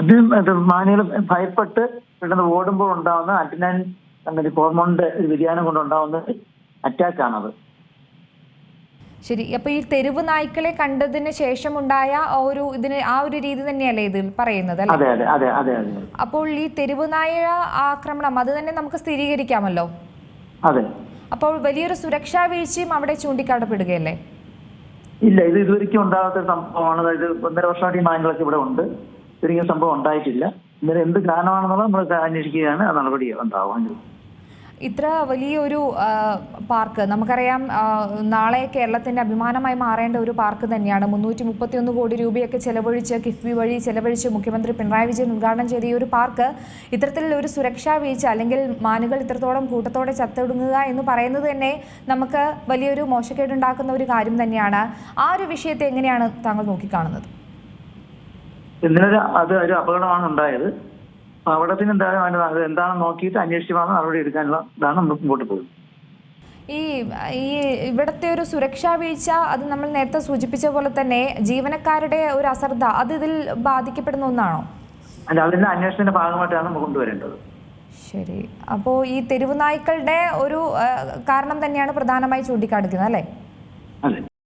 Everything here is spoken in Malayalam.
അത് മാനുകൾ ഭയപ്പെട്ട് പെട്ടെന്ന് ഓടുമ്പോൾ ഉണ്ടാവുന്ന അഡ്രിനാൻ അങ്ങനെ ഹോർമോണിന്റെ ഒരു വ്യതിയാനം കൊണ്ടുണ്ടാവുന്ന അറ്റാക്ക് ആണത് ശരി. അപ്പൊ ഈ തെരുവ് നായ്ക്കളെ കണ്ടതിന് ശേഷം ഉണ്ടായ ആ ഒരു ഇതിന് ആ ഒരു രീതി തന്നെയല്ലേ ഇതിൽ പറയുന്നത് അല്ലേ? അപ്പോൾ ഈ തെരുവ് നായ ആക്രമണം അത് തന്നെ നമുക്ക് സ്ഥിരീകരിക്കാമല്ലോ? അതെ. അപ്പോൾ വലിയൊരു സുരക്ഷാ വീഴ്ചയും അവിടെ ചൂണ്ടിക്കാട്ടപ്പെടുകയല്ലേ? ഇല്ല ഇത് ഇതുവരെയ്ക്കും ഉണ്ടാകാത്ത സംഭവമാണ്. അതായത് ഒന്നര വർഷമായിട്ട് ഈ ഇവിടെ ഉണ്ട്. ഒരിക്കലും സംഭവം ഉണ്ടായിട്ടില്ല. ഇന്നലെ എന്ത് കാരണമാണെന്നുള്ളത് നമ്മൾ അന്വേഷിക്കുകയാണ്. ആ നടപടി ഉണ്ടാവും. ഇത്ര വലിയൊരു പാർക്ക്. നമുക്കറിയാം നാളെ കേരളത്തിന്റെ അഭിമാനമായി മാറേണ്ട ഒരു പാർക്ക് തന്നെയാണ്. മുന്നൂറ്റി മുപ്പത്തിയൊന്ന് കോടി രൂപയൊക്കെ ചെലവഴിച്ച് കിഫ്ബി വഴി ചെലവഴിച്ച് മുഖ്യമന്ത്രി പിണറായി വിജയൻ ഉദ്ഘാടനം ചെയ്ത ഈ ഒരു പാർക്ക് ഇത്തരത്തിൽ ഒരു സുരക്ഷാ വീഴ്ച അല്ലെങ്കിൽ മാനുകൾ ഇത്രത്തോളം കൂട്ടത്തോടെ ചത്തൊടുങ്ങുക എന്ന് പറയുന്നത് തന്നെ നമുക്ക് വലിയൊരു മോശക്കേടുണ്ടാക്കുന്ന ഒരു കാര്യം തന്നെയാണ്. ആ ഒരു വിഷയത്തെ എങ്ങനെയാണ് താങ്കൾ നോക്കിക്കാണുന്നത്? ഇന്നലെ അത് ഒരു അപകടമാണ് ഉണ്ടായത്. അപകടത്തിന് എന്തായാലും അതിന് അത് എന്താണെന്ന് നോക്കിയിട്ട് അന്വേഷിച്ച് വേണം നടപടി എടുക്കാനുള്ള ഇതാണ് നമ്മൾ മുമ്പോട്ട് പോകുന്നത് ഈ ഈ ഇവിടുത്തെ ഒരു സുരക്ഷാ വീഴ്ച അത് നമ്മൾ നേരത്തെ സൂചിപ്പിച്ച പോലെ തന്നെ ജീവനക്കാരുടെ ഒരു അശ്രദ്ധ അത് ഇതിൽ ബാധിക്കപ്പെടുന്ന ഒന്നാണോ? അല്ല അതിന്റെ അന്വേഷണത്തിന്റെ ഭാഗമായിട്ടാണ് നമ്മൾ കൊണ്ടുവരേണ്ടത്. ശരി. അപ്പോൾ ഈ തെരുവുനായ്ക്കളുടെ ഒരു കാരണം തന്നെയാണ് പ്രധാനമായി ചൂണ്ടിക്കാണിക്കുന്നത് അല്ലേ? അതെ.